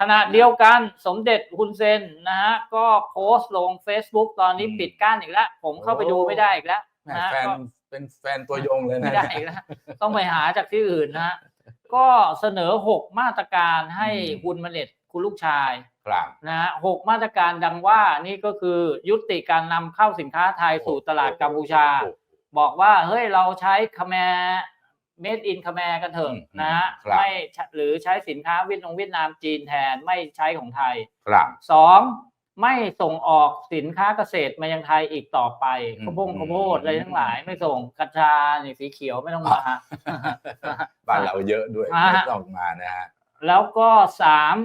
ขณะเดียวกันสมเด็จฮุนเซนนะฮะก็โพสต์ลง Facebook ตอนนี้อืมปิดกั้นอีกแล้ว ผมเข้าไปดูไม่ได้อีกแล้วแหม่นะฮะแฟนก็เป็นแฟนตัวยงเลยนะไม่ได้อีกแล้วต้องไปหาจากที่อื่นนะฮะก็เสนอหกมาตรการให้อืมคุณมาเน็ตคุณลูกชายครับนะฮะหกมาตรการดังว่านี่ก็คือยุติการนำเข้าสินค้าไทยสู่ตลาดกัมพูชาโอ้โหบอกว่าเฮ้ยเราใช้คแม เมดอินคแมกันเถอะอืมนะฮะครับไม่ใช้หรือใช้สินค้าเวียดนามเวียดนามจีนแทนไม่ใช้ของไทยครับสองไม่ส่งออกสินค้าเกษตรมายังไทยอีกต่อไปอืมข้าวโพดข้าวโพดอะไรทั้งหลาย ไม่ส่งกัญชานี่สีเขียวไม่ต้องมาบ้านเราเยอะด้วยอ่าไม่ต้องมานะฮะแล้วก็สาม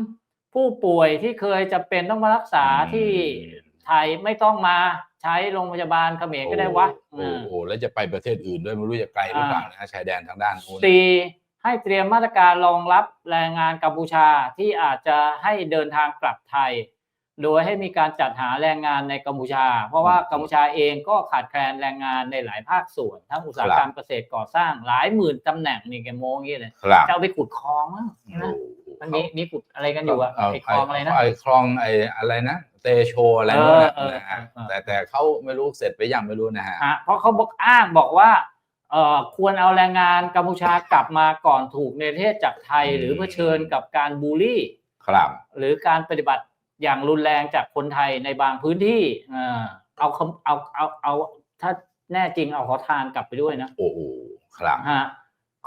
ผู้ป่วยที่เคยจะเป็นต้องมารักษาอืมที่ไทยไม่ต้องมา ใช้โรงพยาบาลเขมรก็ได้วะโอ้โหแล้วจะไปประเทศอื่นด้วยไม่รู้จะไกลหรือเปล่านะฮะชายแดนทางด้านนู้นสี่ให้เตรียมมาตรการรองรับแรงงานกัมพูชาที่อาจจะให้เดินทางกลับไทย โดยให้มีการจัดหาแรงงานในกัมพูชา เพราะว่ากัมพูชาเองก็ขาดแคลนแรงงานในหลายภาคส่วน ทั้งอุตสาหกรรมเกษตรก่อสร้างหลายหมื่นตำแหน่งนี่แกโมงอย่างนี้เลยครับจะเอาไปขุดคลองมั้งโอ้นะโห มันมีมีขุดอะไรกันอยู่อะเาไอ้คลองอะไรนะไอ้คลองไอ้อะไรนะเตโชอะไรนู่นน่ะเออเออนะฮะเออแต่แต่เขาไม่รู้เสร็จไปยังไม่รู้นะฮะฮะเพราะเขาบอกอ้างบอกว่าเอ่อควรเอาแรงงานกัมพูชากลับมาก่อนถูกในประเทศจากไทยอืมหรือเผชิญกับการบูลลี่ ครับ หรือการปฏิบัติอย่างรุนแรงจากคนไทยในบางพื้นที่เอ่อเอาคำเอาเอาเอาถ้าแน่จริงเอาขอทานกลับไปด้วยนะ โอ้โหครับฮะ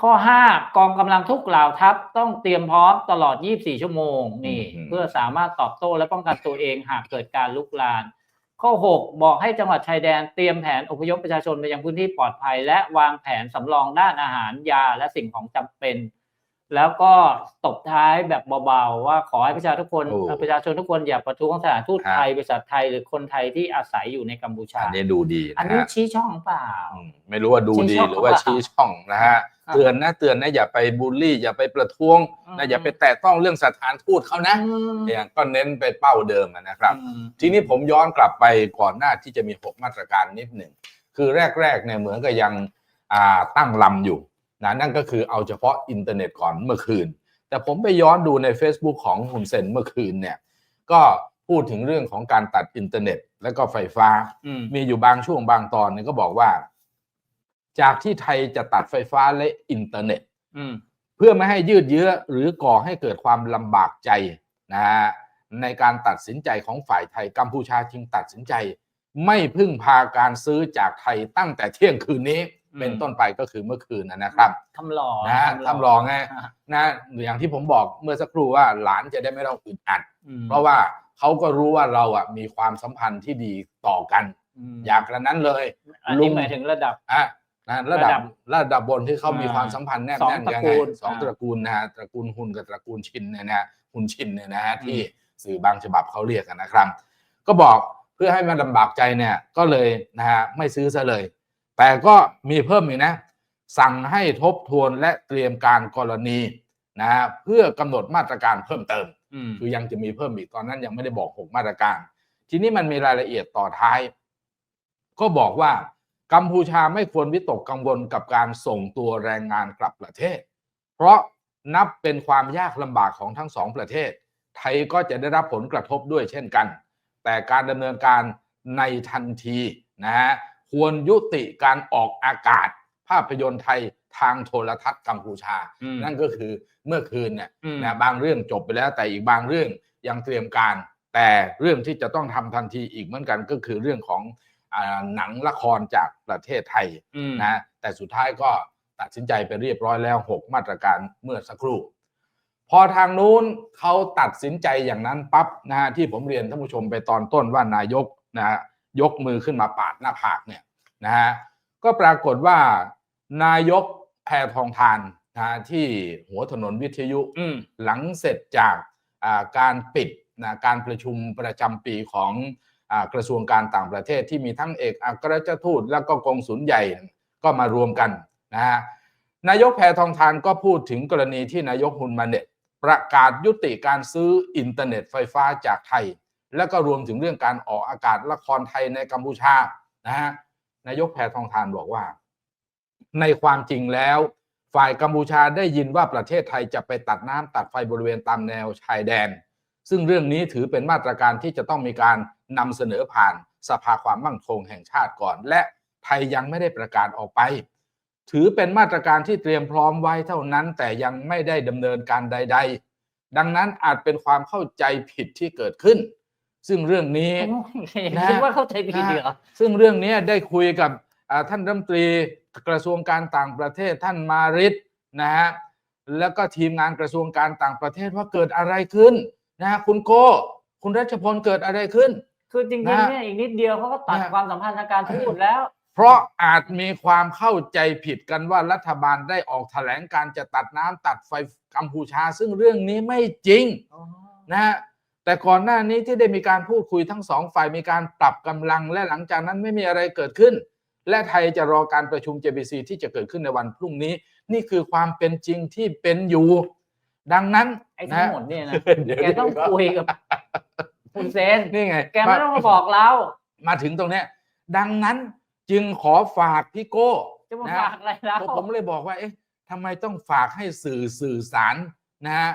ข้อ 5 กองกำลังทุกเหล่าทัพต้องเตรียมพร้อมตลอด 24 ชั่วโมงนี่อืมเพื่อสามารถตอบโต้และป้องกันตัวเองหากเกิดการลุกลามข้อ 6 บอกให้จังหวัดชายแดนเตรียมแผนอพยพประชาชนไปยังพื้นที่ปลอดภัย และวางแผนสำรองด้านอาหารยาและสิ่งของจำเป็น แล้วก็ตบท้ายแบบเบาๆว่าขอให้ประชาทุกคนโอ้ประชาชนทุกคนอย่าประท้วงสถานทูตฮะไทยบริษัทไทยหรือคนไทยที่อาศัยอยู่ในกัมพูชาอันนี้ดูดี อันนะนี้ฮะชี้ช่องเปล่าอืมไม่รู้ว่าดูดีชี้ช่องหรือว่าเปล่าชี้ช่องนะฮะครับ เตือนนะเตือนนะอย่าไปบูลลี่ อย่าไปประท้วงอืมนะอย่าไปแตะต้องเรื่องสถานทูตเขานะอืมเนี่ยก็เน้นไปเป้าเดิมอะนะครับอืมทีนี้ผมย้อนกลับไปก่อนหน้าที่จะมี 6 มาตรการนิดหนึ่งคือแรกๆเนี่ยเหมือนกับยังอ่าตั้งลำอยู่นะนั่นก็คือเอาเฉพาะอินเทอร์เน็ตก่อนเมื่อคืน แต่ผมไปย้อนดูใน Facebook ของฮุนเซนเมื่อคืนเนี่ยก็พูดถึงเรื่องของการตัดอินเทอร์เน็ต และก็ไฟฟ้าอืมมีอยู่บางช่วงบางตอนเนี่ยก็บอกว่า จากที่ไทยจะตัดไฟฟ้าและอินเทอร์เน็ตอืมเพื่อไม่ให้ยืดเยื้อหรือก่อให้เกิดความลำบากใจนะฮะในการตัดสินใจของฝ่ายไทยกัมพูชาจึงตัดสินใจ ไม่พึ่งพาการซื้อจากไทยตั้งแต่เที่ยงคืนนี้อืมเป็นต้นไปก็คือเมื่อคืนนะนะครับทำหล่อนะฮะทำรองไงอะนะอย่างที่ผมบอกเมื่อสักครู่ว่าหลานจะได้ไม่ต้องอึดอัดอืมเพราะว่าเขาก็รู้ว่าเราอะมีความสัมพันธ์ที่ดีต่อกันมอย่างกระนั้นเลยอันลุนี้งหมายถึงระดับอะ นะระดับระดับระดับบนที่เขามีอ่าความสัมพันธ์แนบสองแน่นตระยังกูไงลสองอ่าตระกูลนะฮะตระกูลหุนกับตระกูลชินเนี่ยนะฮะหุนชินเนี่ยนะฮะอืมที่สื่อบางฉบับเขาเรียกกันนะครับ ก็บอกเพื่อให้มันลำบากใจเนี่ยก็เลยนะฮะไม่ซื้อซะเลย แต่ก็มีเพิ่มอีกนะ สั่งให้ทบทวนและเตรียมการกรณีนะฮะเพื่อกำหนดมาตรการเพิ่มเติมอืมคือยังจะมีเพิ่มอีกตอนนั้นยังไม่ได้บอก6มาตรการ ทีนี้มันมีรายละเอียดต่อท้าย ก็บอกว่า กัมพูชาไม่ควรวิตกกังวลกับการส่งตัวแรงงานกลับประเทศ เพราะนับเป็นความยากลำบากของทั้งสองประเทศ ไทยก็จะได้รับผลกระทบด้วยเช่นกัน แต่การดำเนินการในทันทีนะฮะควรยุติการออกอากาศ ภาพยนตร์ไทยทางโทรทัศน์กัมพูชาอืมนั่นก็คือเมื่อคืนเนี่ยอืมนะบางเรื่องจบไปแล้วแต่อีกบางเรื่องยังเตรียมการ แต่เรื่องที่จะต้องทำทันทีอีกเหมือนกันก็คือเรื่องของอา หนังละครจากประเทศไทยอืมนะแต่สุดท้ายก็ตัดสินใจไปเรียบร้อยแล้ว 6 มาตรการเมื่อสักครู่ พอทางนู้นเขาตัดสินใจอย่างนั้นปั๊บนะฮะที่ผมเรียนท่านผู้ชมไปตอนต้นว่านายกนะฮะยกมือขึ้นมาปาดหน้าผากเนี่ยนะฮะก็ปรากฏว่านายกแพทองทานนะฮะที่หัวถนนวิทยุอืมหลังเสร็จจากอ่าการปิดนะการประชุมประจำปีของอา กระทรวงการต่างประเทศที่มีทั้งเอกอัครราชทูตและก็กองสุลใหญ่ก็มารวมกันนะฮะนายกแพทองทานก็พูดถึงกรณีที่นายกฮุนมาเน็ตประกาศยุติการซื้ออินเทอร์เน็ตไฟฟ้าจากไทย และก็รวมถึงเรื่องการออกอากาศละครไทยในกัมพูชานะฮะนายกแพทองทานบอกว่า ในความจริงแล้ว ฝ่ายกัมพูชาได้ยินว่าประเทศไทยจะไปตัดน้ำตัดไฟบริเวณตามแนวชายแดน ซึ่งเรื่องนี้ถือเป็นมาตรการที่จะต้องมีการนำเสนอผ่านสภาความมั่นคงแห่งชาติก่อน และไทยยังไม่ได้ประกาศออกไป ถือเป็นมาตรการที่เตรียมพร้อมไว้เท่านั้น แต่ยังไม่ได้ดำเนินการใด ๆ ดังนั้นอาจเป็นความเข้าใจผิดที่เกิดขึ้น ซึ่งเรื่องนี้คิดว่าเข้าใจผิดเหรอซึ่งเรื่องนี้ได้คุยกับท่านรัฐมนตรีกระทรวงการต่างประเทศท่านมาริศนะฮะแล้วก็ทีมงานกระทรวงการต่างประเทศว่าเกิดอะไรขึ้น นะฮะคุณโก้คุณรัชพลเกิดอะไรขึ้น คือจริงนะๆเนี่ยอีกนิดเดียวเขาก็ตัดนะความสัมพันธ์ทางการทูตแล้ว เพราะอาจมีความเข้าใจผิดกันว่ารัฐบาลได้ออกแถลงการจะตัดน้ำตัดไฟกัมพูชา ซึ่งเรื่องนี้ไม่จริงนะฮะแต่ก่อนหน้านี้ที่ได้มีการพูดคุยทั้งสองฝ่ายมีการปรับกำลังและหลังจากนั้นไม่มีอะไรเกิดขึ้น และไทยจะรอการประชุม JBC ที่จะเกิดขึ้นในวันพรุ่งนี้ นี่คือความเป็นจริงที่เป็นอยู่ ดังนั้นไอ้ทั้งนะหมดเนี่ยนะเดี๋ยวแกต้องคุยกับคุณเซนนี่ไง แกไม่ต้องมาบอกเรา มาถึงตรงเนี้ย ดังนั้นจึงขอฝากพี่โก้จะมานะฝากอะไรเราผมผมเลยบอกว่า เอ๊ะทำไมต้องฝากให้สื่อสื่อสารนะฮะ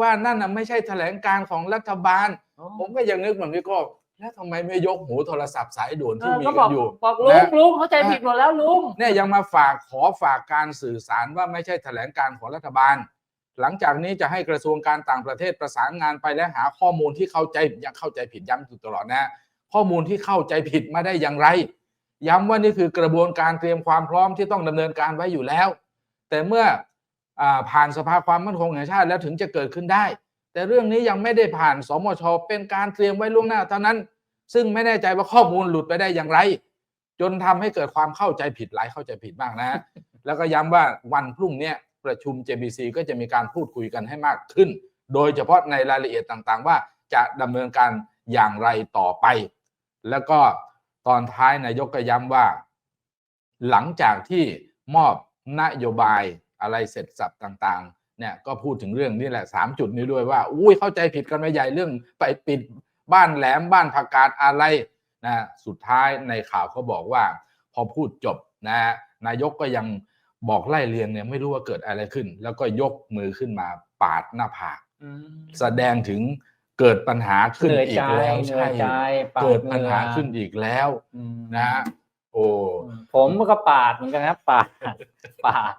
ว่านั่นน่ะไม่ใช่แถลงการของรัฐบาล ผมก็ยังนึกเหมือนพี่โก้แล้วทำไมไม่ยกหูโทรศัพท์สายด่วนเอที่อมีก็บกัอนกอยู่บอกลุงนะลุงเข้าใจผิดหมดแล้วลุงเนี่ยยังมาฝากขอฝากการสื่อสารว่าไม่ใช่แถลงการของรัฐบาล หลังจากนี้จะให้กระทรวงการต่างประเทศประสานงานไปและหาข้อมูลที่เข้าใจยังเข้าใจผิดย้ำอยู่ตลอดนะข้อมูลที่เข้าใจผิดมาได้อย่างไร ย้ำว่านี่คือกระบวนการเตรียมความพร้อมที่ต้องดำเนินการไว้อยู่แล้ว แต่เมื่ออผ่านสภาความมั่นคงแห่งชาติแล้วถึงจะเกิดขึ้นได้ แต่เรื่องนี้ยังไม่ได้ผ่านสมชเป็นการเตรียมไว้ล่วงหน้าเท่านั้น ซึ่งไม่แน่ใจว่าข้อมูลหลุดไปได้อย่างไร จนทำให้เกิดความเข้าใจผิดหลายเข้าใจผิดมากนะ แล้วก็ย้ำว่าวันพรุ่งนี้ ประชุม JBC ก็จะมีการพูดคุยกันให้มากขึ้น โดยเฉพาะในรายละเอียดต่างๆ ว่าจะดำเนินการอย่างไรต่อไป แล้วก็ตอนท้ายนายกก็ย้ำว่า หลังจากที่มอบนโยบายอะไรเสร็จสับต่างๆ เนี่ยก็พูดถึงเรื่องนี้แหละสามจุดนี้ด้วยว่า อุ้ยเข้าใจผิดกันไปใหญ่เรื่องไปปิดบ้านแหลมบ้านผักกาดอะไรนะสุดท้ายในข่าวเขาบอกว่า พอพูดจบนะนายกก็ยัง บอกไล่เรียงเนี่ยไม่รู้ว่าเกิดอะไรขึ้น แล้วก็ยกมือขึ้นมาปาดหน้าผากแสดงถึงเกิดปัญหาขึ้นเหนื่อยอีใจกแล้วเหนื่อยใจปาเกิดหปัญงื่อหาขึ้นอีกแล้วอืมนะ โอ้ผมก็ปาดเหมือนกันครับปาดปาด